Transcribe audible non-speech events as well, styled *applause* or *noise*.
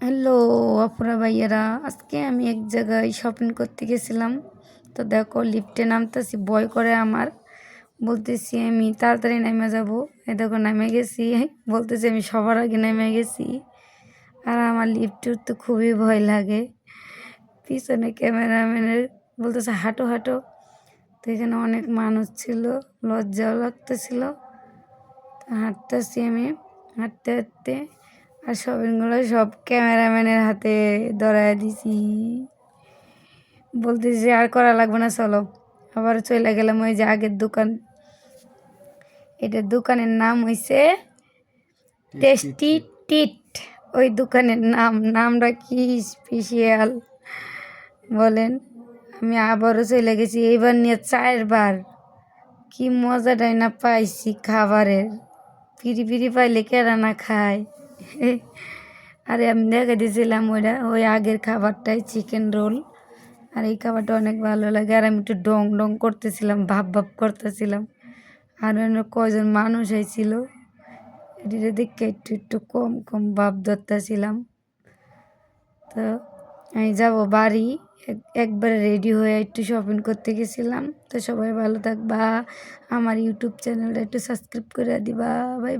Hello, Apara ভাইয়েরা। আজকে আমি এক জায়গায় শপিং করতে গেছিলাম। তো দেখো লিফটে নামতেছি বয় করে আমার। বলতেছি, আমি তাড়াতাড়ি নেমে যাব। এ দেখো, নেমে গেছি। *laughs* বলতেছি, আমি সবার আগে নেমে গেছি। আর আমার লিফট তো খুবই ভয় লাগে। পিছনে ক্যামেরাম্যানের বলতেছে, হাঁটো হাঁটো। তো এখানে অনেক মানুষ ছিল, লজ্জাও লাগতেছিল। হাঁটতেছি আমি, হাঁটতে হাঁটতে। আর শপিংগুলো সব ক্যামেরাম্যানের হাতে ধরায় দিছি। বলতেছি আর করা লাগবে না চলো। আবার চলে গেলাম ওই যে আগের দোকান। এটা দোকানের নাম হয়েছে টেস্টি টিট। ওই দোকানের নাম নামটা কি স্পেশাল বলেন আমি আবারও চলে গেছি। এইবার নিয়ে চারবার। কি মজাটাই না পাইছি খাবারের। পিড়ি পিড়ি পাইলে কেরা না খায়। *laughs* আরে আমি দেখে দিয়েছিলাম ওইটা, ওই আগের খাবারটাই চিকেন রোল আর এই খাবারটা অনেক ভালো লাগে। আর আমি একটু ডং ডং করতেছিলাম, ভাব ভাব করতেছিলাম। আর অন্য কজন মানুষ হয়েছিল এটা দেখে একটু একটু কম কম ভাব ধরতেছিলাম। তো আমি যাব বাড়ি একবারে রেডি হয়ে একটু শপিং করতে গেছিলাম। তো সবাই ভালো থাকবা। আমার ইউটিউব চ্যানেলটা একটু সাবস্ক্রাইব করে দিবা। বাই